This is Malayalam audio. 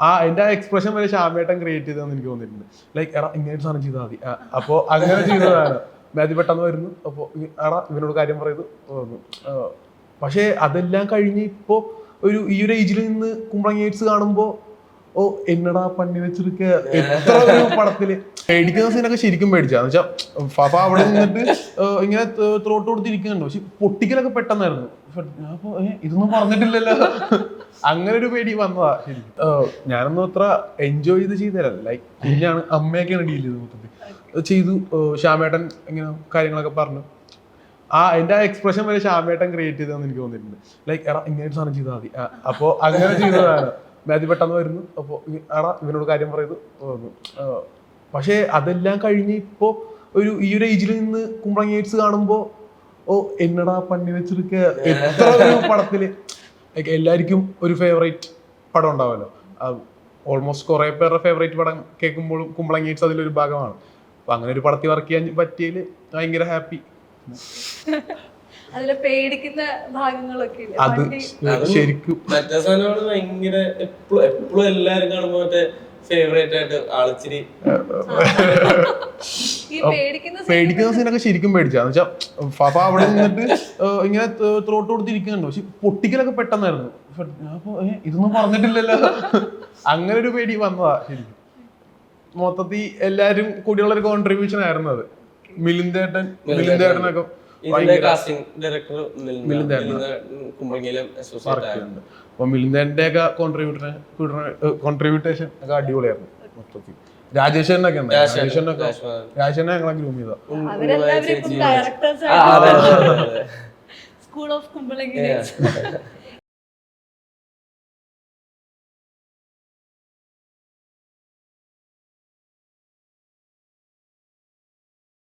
ആ എന്റെ ആ എക്സ്പ്രഷൻ വരെ ശ്യാമേട്ടൻ ക്രിയേറ്റ് ചെയ്തതെന്ന് എനിക്ക് തോന്നിയിട്ടുണ്ട്. ലൈക്ക് എടാ ഇങ്ങനെ സാധനം ചെയ്താൽ മതി. അപ്പോ അങ്ങനെ ചെയ്തതാണ്. മാതി പെട്ടെന്ന് വരുന്നു. അപ്പോ ഈ- എടാ ഇവനോട് കാര്യം പറയുന്നു. തോന്നുന്നു. പക്ഷേ അതെല്ലാം കഴിഞ്ഞ് ഇപ്പോ ഒരു ഈ ഒരു ഏജിൽ നിന്ന് കുമ്പളങ്ങേറ്റ്സ് കാണുമ്പോ ഓ എന്നടാ പണി വെച്ചിരിക്ക. എത്ര ഒരു പടത്തിൽ. പേടിക്കുന്ന സീനൊക്കെ ശരിക്കും പേടിച്ചാന്ന് വെച്ചാ ഫഫ അവിടെ നിന്നിട്ട് ഇങ്ങനെ ത്രോട്ട് കൊടുത്തിരിക്കുന്നുണ്ട്. പക്ഷെ പൊട്ടിക്കലൊക്കെ പെട്ടെന്നായിരുന്നു. അപ്പൊ, ഇതൊന്നും പറഞ്ഞിട്ടില്ലല്ലോ. അങ്ങനെ ഒരു പേടി വന്നതാ. ഞാനൊന്നും അത്ര എൻജോയ് ചെയ്ത് ചെയ്തതല്ല. ലൈക് കുഞ്ഞാണ് അമ്മയൊക്കെയാണ് ഡീൽ ചെയ്തത് മൊത്തത്തിൽ. ചെയ്തു. ശ്യാമേട്ടൻ ഇങ്ങനെ കാര്യങ്ങളൊക്കെ പറഞ്ഞു. ആ എന്റെ ആ എക്സ്പ്രഷൻ വരെ ശ്യാമേട്ടൻ ക്രിയേറ്റ് ചെയ്തതെന്ന് എനിക്ക് തോന്നിയിട്ടുണ്ട്. ലൈക്ക് എടാ ഇങ്ങനെ സാധനം ചെയ്താൽ മതി. ആ, അപ്പോ അങ്ങനെ ചെയ്തതാണ്. മാതി പെട്ടെന്ന് വരുന്നു. അപ്പോ ഈ- എടാ ഇവനോട് കാര്യം പറയുന്നു പക്ഷേ അതെല്ലാം കഴിഞ്ഞ് ഇപ്പോ ഒരു ഈ ഒരു ഏജിൽ നിന്ന് കുമ്പളങ്ങേറ്റ്സ് കാണുമ്പോ ഓ എന്നടാ പണി വെച്ചിരിക്ക എത്ര ഒരു പടത്തിൽ. Like എല്ലാവർക്കും ഒരു ഫേവറേറ്റ് പടം ഉണ്ടാവുമല്ലോ ഓൾമോസ്റ്റ് കുറേ പേരുടെ ഫേവറേറ്റ് പടം കേൾക്കുമ്പോഴും കുമ്പളങ്ങേറ്റ്സ് അതിലൊരു ഭാഗമാണ്. അപ്പൊ അങ്ങനെ ഒരു പടത്തിൽ വർക്ക് ചെയ്യാൻ പറ്റിയതിൽ ഭയങ്കര ഹാപ്പി അതിലെ പേടിക്കുന്ന ഭാഗങ്ങളൊക്കെ? അത് ശരിക്കും മറ്റേ സാധനമാണ് ഭയങ്കര എപ്പോഴും എപ്പോഴും എല്ലാരും കാണുമ്പോ മറ്റേ ഫേവറേറ്റ് ആയിട്ട് ആളിച്ചിരി പേടിക്കുന്ന സീനൊക്കെ ശരിക്കും പേടിച്ചാന്ന് വെച്ചാ ഫഫ അവിടെ നിന്നിട്ട് ഇങ്ങനെ ത്രോട്ട് കൊടുത്തിരിക്കുന്നുണ്ട്. പക്ഷെ പൊട്ടിക്കലൊക്കെ പെട്ടെന്നായിരുന്നു. അപ്പൊ, ഇതൊന്നും പറഞ്ഞിട്ടില്ലല്ലോ. അങ്ങനെ ഒരു പേടി വന്നതാ ശരിക്കും. മൊത്തത്തിൽ എല്ലാരും കൂടിയുള്ള ഒരു കോൺട്രിബ്യൂഷൻ ആയിരുന്നു അത്. മിലിന്ദേട്ടൻ മിലിന്ദേട്ടനൊക്കെ അപ്പൊ മിലിന്ദേട്ടന്റെ ഒക്കെ കോൺട്രിബ്യൂട്ടർ കോൺട്രിബ്യൂട്ടേഷൻ ഒക്കെ അടിപൊളിയായിരുന്നു മൊത്തത്തിൽ. രാജേഷനൊക്കെ രാജേഷനൊക്കെ രാജേഷ് രാജേഷനെ ഞങ്ങളെ ഗ്രൂം ചെയ്ത? അവരെല്ലാവരും ഡയറക്ടേഴ്സ്. School of Kumbalangi